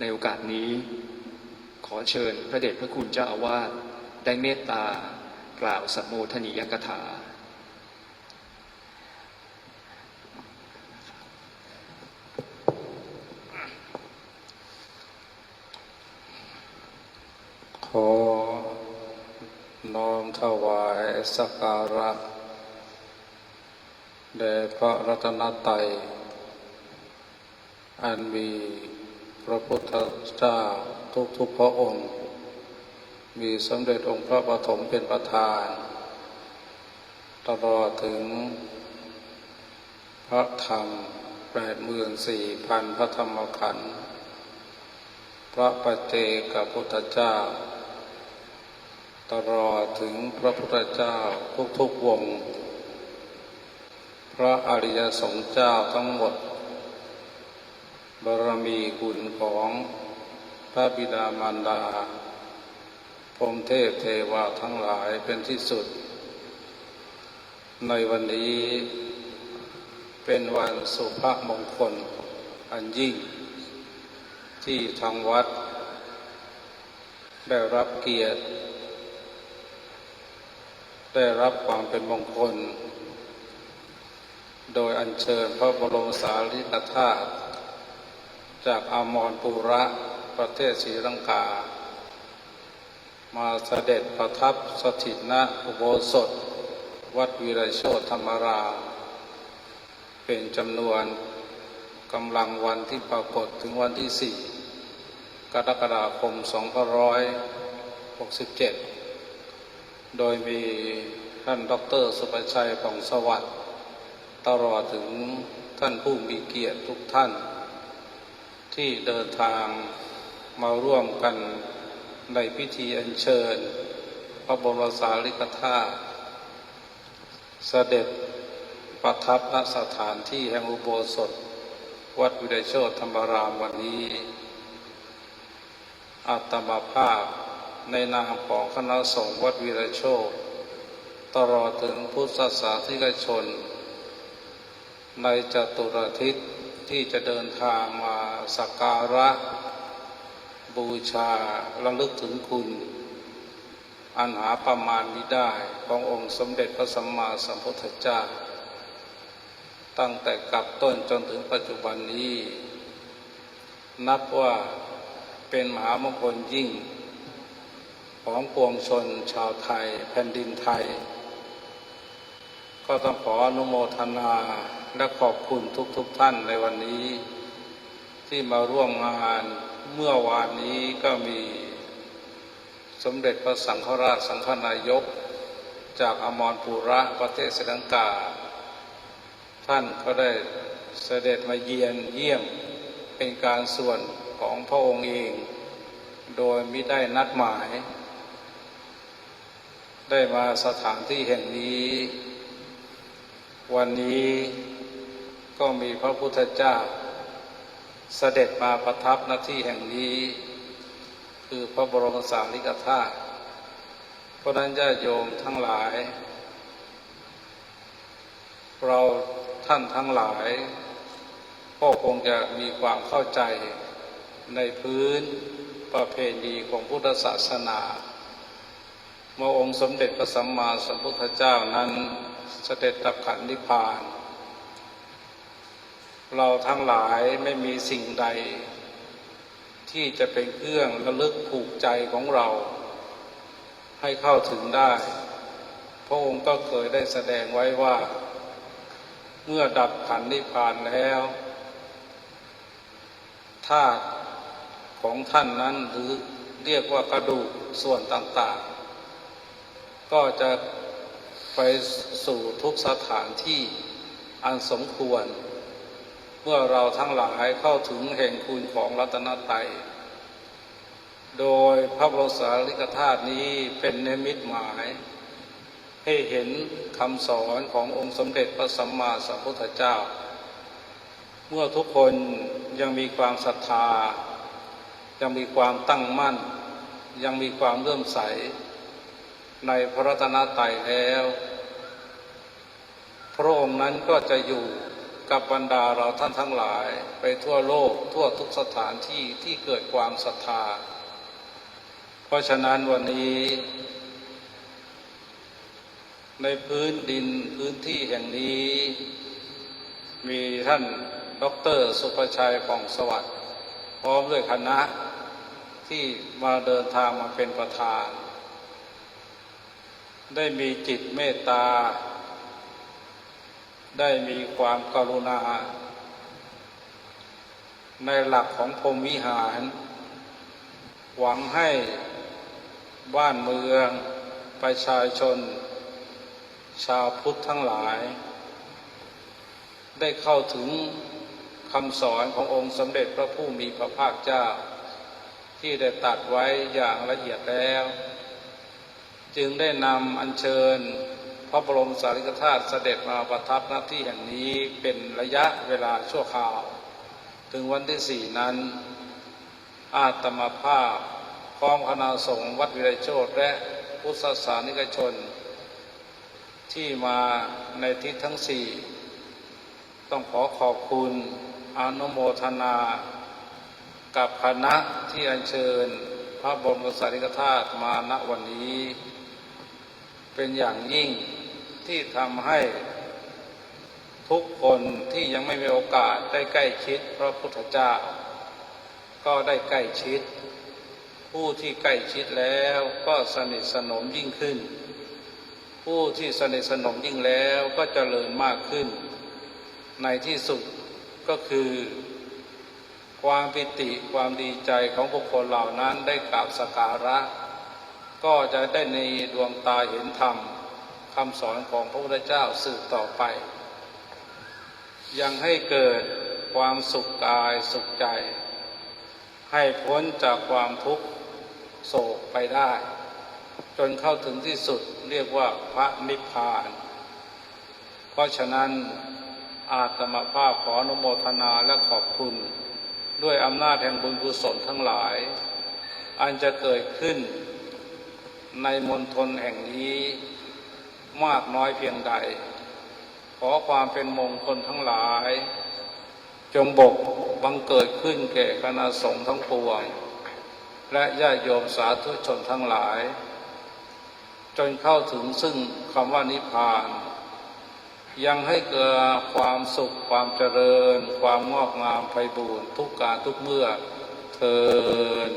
ในโอกาสนี้ขอเชิญพระเดชพระคุณเจ้าอาวาสได้เมตตากล่าวสัมโมทนียกถา ขอน้อมถวายสักการะแด่พระรัตนตรัยอันมี พระพุทธเจ้าทุกทุกพระองค์ มีสมเด็จองค์พระปฐมเป็นประธาน ตลอดถึง พระธรรมแปดหมื่นสี่พันพระธรรมขันธ์พระปัจเจกพุทธเจ้า ตลอดถึงพระพุทธเจ้าทุกๆวง พระอริยสงฆ์เจ้าทั้งหมด บารมีคุณของพระบิดามารดาพรมเทพเทวาทั้งหลายเป็นที่สุด ในวันนี้เป็นวันสุภมงคลอันยิ่ง ที่ทางวัด ได้รับเกียรติ ได้รับความเป็นมงคล โดยอัญเชิญพระบรมสารีริกธาตุ จากอามรปุระประเทศศรีลังกา มาเสด็จประทับสถิตณอุโบสถ วัดวีรโชตธรรมราเป็นจำนวนกำลังวันที่ปรากฏถึงวันที่สี่กรกฎาคม2567 โดยมีท่านดรสุประชัยของสวัสดิ์ตลอดถึงท่านผู้มีเกียรติทุกท่าน ที่เดินทางมาร่วมกันในพิธีอัญเชิญ พระบรมสารีริกธาตุเสด็จประทับณสถานที่แห่งอุโบสถ วัดวิเดโชธรรมรามวันนี้อาตมาภาพในนามของคณะสงฆ์วัดวิเดโชตลอดถึงพุทธศาสนิกชน ในจตุรทิศ ที่จะเดินทางมาสักการะ บูชาระลึกถึงคุณ อันหาประมาณมิได้ขององค์สมเด็จพระสัมมาสัมพุทธเจ้า ตั้งแต่กับต้นจนถึงปัจจุบันนี้ นับว่าเป็นมหามงคลยิ่ง ของปวงชนชาวไทย แผ่นดินไทย ก็ต้องขออนุโมทนา และขอบคุณทุกๆทท่านในวันนี้ ที่มาร่วมงานเมื่อวานนี้ก็มีสมเด็จพระสังฆราชสังฆนายก จากอมรปุระประเทศศรีลังกา ท่านก็ได้เสด็จมาเยียนเยี่ยมเป็นการส่วนของพระองค์เอง โดยไม่ได้นัดหมาย ได้มาสถานที่แห่งนี้ วันนี้ ก็มีพระพุทธเจ้า เสด็จมาประทับหน้าที่แห่งนี้ คือพระบรมสารีริกธาตุเพราะนั้นญาโยมทั้งหลาย เราท่านทั้งหลายก็คงจะมีความเข้าใจในพื้นประเพณีของพุทธศาสนา เมื่อองค์สมเด็จพระสัมมาสัมพุทธเจ้านั้นเสด็จดับขันนิพพาน เราทั้งหลายไม่มีสิ่งใด ที่จะเป็นเครื่องระลึกผูกใจของเรา ให้เข้าถึงได้ พระองค์ก็เคยได้แสดงไว้ว่า เมื่อดับขันนิพพานแล้วธาตุของท่านนั้นหรือเรียกว่ากระดูกส่วนต่างๆ ก็จะไปสู่ทุกสถานที่อันสมควร เมื่อเราทั้งหลายเข้าถึงแห่งคุณของรัตนตรัยโดยพระบรมสารีริกธาตุนี้เป็นเนมิตหมาย ให้เห็นคำสอนขององค์สมเด็จพระสัมมาสัมพุทธเจ้า เมื่อทุกคนยังมีความศรัทธา ยังมีความตั้งมั่น ยังมีความเลื่อมใส ในพระรัตนตรัยแล้ว พระองค์นั้นก็จะอยู่ กับบรรดาเราท่านทั้งหลาย ไปทั่วโลกทั่วทุกสถานที่ที่เกิดความศรัทธา เพราะฉะนั้นวันนี้ ในพื้นดินพื้นที่แห่งนี้ มีท่านดอกเตอรสุภชัยป่องสวัสดิ์พร้อมด้วยคณะที่มาเดินทางมาเป็นประธาน ได้มีจิตเมตตา ได้มีความกรุณา ในหลักของพรมวิหาร หวังให้บ้านเมือง ประชาชน ชาวพุทธทั้งหลาย ได้เข้าถึงคำสอนขององค์สมเด็จพระผู้มีพระภาคเจ้า ที่ได้ตัดไว้อย่างละเอียดแล้ว จึงได้นำอัญเชิญ พระบรมสารีริกธาตุเสด็จมาประทับหน้าที่แห่งนี้เป็นระยะเวลาชั่วคราว ถึงวันที่สี่นั้น อาตมาภาพพร้อมคณะสงฆ์วัดวิไลโชตและพุทธศาสนิกชน ที่มาในทิศทั้งสี่ต้องขอขอบคุณอนุโมทนา กับคณะที่อัญเชิญ พระบรมสารีริกธาตุมาณวันนี้ เป็นอย่างยิ่ง ที่ทำให้ทุกคนที่ยังไม่มีโอกาสได้ใกล้ชิดพระพุทธเจ้า ก็ได้ใกล้ชิด ผู้ที่ใกล้ชิดแล้วก็สนิทสนมยิ่งขึ้น ผู้ที่สนิทสนมยิ่งแล้วก็เจริญมากขึ้น ในที่สุดก็คือ ความปิติความดีใจของบุคคลเหล่านั้นได้กราบสกการะ ก็จะได้ในดวงตาเห็นธรรม คำสอนของพระพุทธเจ้าสืบต่อไป ยังให้เกิดความสุขกายสุขใจ ให้พ้นจากความทุกข์โศกไปได้ จนเข้าถึงที่สุดเรียกว่าพระนิพพาน เพราะฉะนั้นอาตมาภาพขออนุโมทนาและขอบคุณ ด้วยอำนาจแห่งบุญกุศลทั้งหลาย อันจะเกิดขึ้นในมณฑลแห่งนี้ มากน้อยเพียงใด ขอความเป็นมงคลทั้งหลาย จงบกบังเกิดขึ้นแก่คณะสงฆ์ทั้งปวง และญาติโยมสาธุชนทั้งหลาย จนเข้าถึงซึ่งคำว่านิพพาน ยังให้เกิดความสุขความเจริญ ความงอกงามไพบูรทุกการทุกเมื่อเทิน